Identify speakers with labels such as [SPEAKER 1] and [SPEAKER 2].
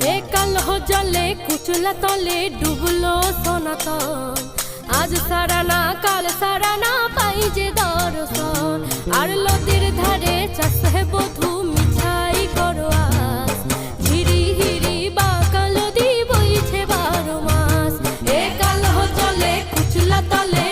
[SPEAKER 1] একাল কালহ জলে কুচুলা তলে ডুবলো সনাতন। আজ সারা না কাল সারা না পাই যে দর্শন। আর লতির ধারে চাষে বধু, মিঠাই করো হিরি হিরি বা কালো দি বইছে বারো মাস। এ কালহ জলে কুচুলা তলে